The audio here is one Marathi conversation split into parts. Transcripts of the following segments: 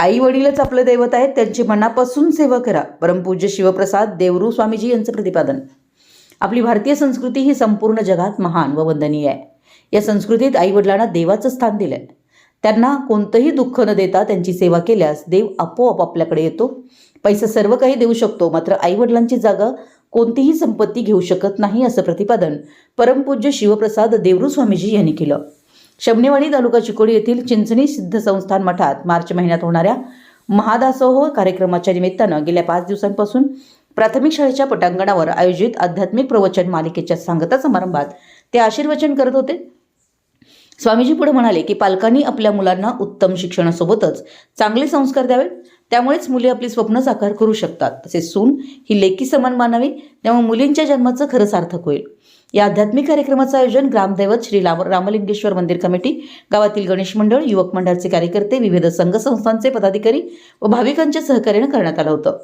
आई वडीलच आपलं दैवत आहेत त्यांची मनापासून सेवा करा. परमपूज्य शिवप्रसाद देवरू स्वामीजी यांचं प्रतिपादन. आपली भारतीय संस्कृती ही संपूर्ण जगात महान व वंदनीय आहे. या संस्कृतीत आई वडिलांना देवाचं स्थान दिलंय. त्यांना कोणतंही दुःख न देता त्यांची सेवा केल्यास देव आपोआप आपल्याकडे येतो. पैसा सर्व काही देऊ शकतो मात्र आई वडिलांची जागा कोणतीही संपत्ती घेऊ शकत नाही असं प्रतिपादन परमपूज्य शिवप्रसाद देवरू स्वामीजी यांनी केलं. शमनेवाडी तालुका चिकोडी येथील चिंचणी सिद्ध संस्थान मठात मार्च महिन्यात होणाऱ्या महादासोह कार्यक्रमाच्या निमित्तानं गेल्या पाच दिवसांपासून प्राथमिक शाळेच्या पटांगणावर आयोजित आध्यात्मिक प्रवचन मालिकेच्या सांगता समारंभात ते आशीर्वचन करत होते. स्वामीजी पुढे म्हणाले की पालकांनी आपल्या मुलांना उत्तम शिक्षणासोबतच चांगले संस्कार द्यावेत त्यामुळेच मुले आपली स्वप्न साकार करू शकतात. तसेच सून ही लेखी समान मानावी. त्यामुळे मुलींच्या जन्माचं खरं सार्थक होईल. या आध्यात्मिक कार्यक्रमाचं आयोजन ग्रामदैवत श्री राम रामलिंगेश्वर मंदिर कमिटी गावातील गणेश मंडळ युवक मंडळाचे कार्यकर्ते विविध संघ संस्थांचे पदाधिकारी व भाविकांच्या सहकार्यानं करण्यात आलं होतं.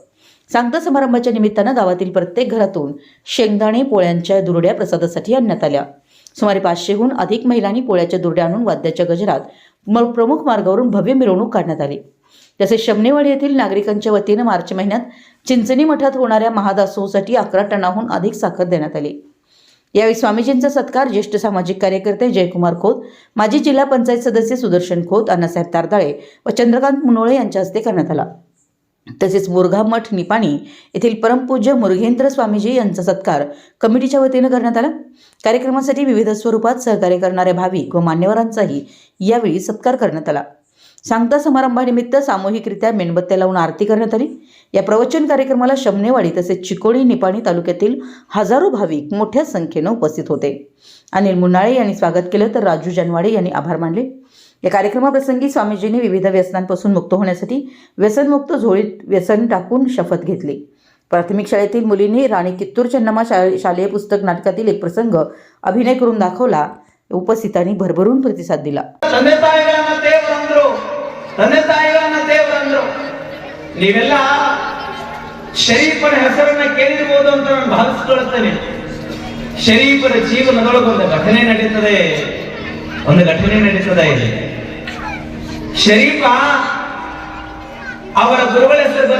सांगता समारंभाच्या निमित्तानं गावातील प्रत्येक घरातून शेंगदाणे पोळ्यांच्या दुरड्या प्रसादासाठी आणण्यात आल्या. सुमारे पाचशेहून अधिक महिलांनी पोळ्याच्या दुर्ड्या आणून वाद्याच्या गजरात प्रमुख मार्गावरून भव्य मिरवणूक काढण्यात आली. तसेच शमनेवाडी येथील नागरिकांच्या वतीनं मार्च महिन्यात चिंचणी मठात होणाऱ्या महादासोसाठी अकरा टनाहून अधिक साखर देण्यात आली. यावेळी स्वामीजींचा सत्कार ज्येष्ठ सामाजिक कार्यकर्ते जयकुमार खोत माजी जिल्हा पंचायत सदस्य सुदर्शन खोत अण्णासाहेब तारदाळे व चंद्रकांत मुनोळे यांच्या हस्ते करण्यात आला. तसेच मुरघा मठ निपाणी येथील परमपूज्य मुरघेंद्र स्वामीजी यांचा सत्कार कमिटीच्या वतीनं करण्यात आला. कार्यक्रमासाठी विविध स्वरूपात सहकार्य करणाऱ्या भाविक व मान्यवरांचाही यावेळी सत्कार करण्यात आला. सांगता समारंभानिमित्त सामूहिकरित्या मेणबत्त्या लावून आरती करण्यात आली. या प्रवचन कार्यक्रमाला शमनेवाडी तसेच चिकोडी निपाणी तालुक्यातील हजारो भाविक मोठ्या संख्येनं उपस्थित होते. अनिल मुन्नाळे यांनी स्वागत केलं तर राजू जनवाडे यांनी आभार मानले. या कार्यक्रमाप्रसंगी स्वामीजींनी विविध व्यसनांपासून मुक्त होण्यासाठी व्यसनमुक्त झोळीत व्यसन टाकून शपथ घेतली प्राथमिक शाळेतील मुलींनी राणी कित्तूर चन्नम्मा शा शालेय पुस्तक नाटकातील एक प्रसंग अभिनय करून दाखवला उपस्थितांनी भरभरून प्रतिसाद दिला ತಂದೆ ತಾಯಿಗಳನ್ನ ದೇವರಂದ್ರು ತಂದೆ ತಾಯಿಗಳನ್ನ ದೇವರಂದ್ರು ನೀವೆಲ್ಲ ಶರೀಫರ ಹೆಸರನ್ನ ಕೇಳಿರ್ಬೋದು ಅಂತ ನಾನು ಭಾವಿಸ್ಕೊಳ್ತೇನೆ ಶರೀಫರ ಜೀವನದೊಳಗೆ ಒಂದು ಘಟನೆ ನಡೀತದೆ ಒಂದು ಘಟನೆ ನಡೀತದೆ ಇದೆ ಶರೀಫ ಅವರ ಗುರುಗಳ ಹೆಸರು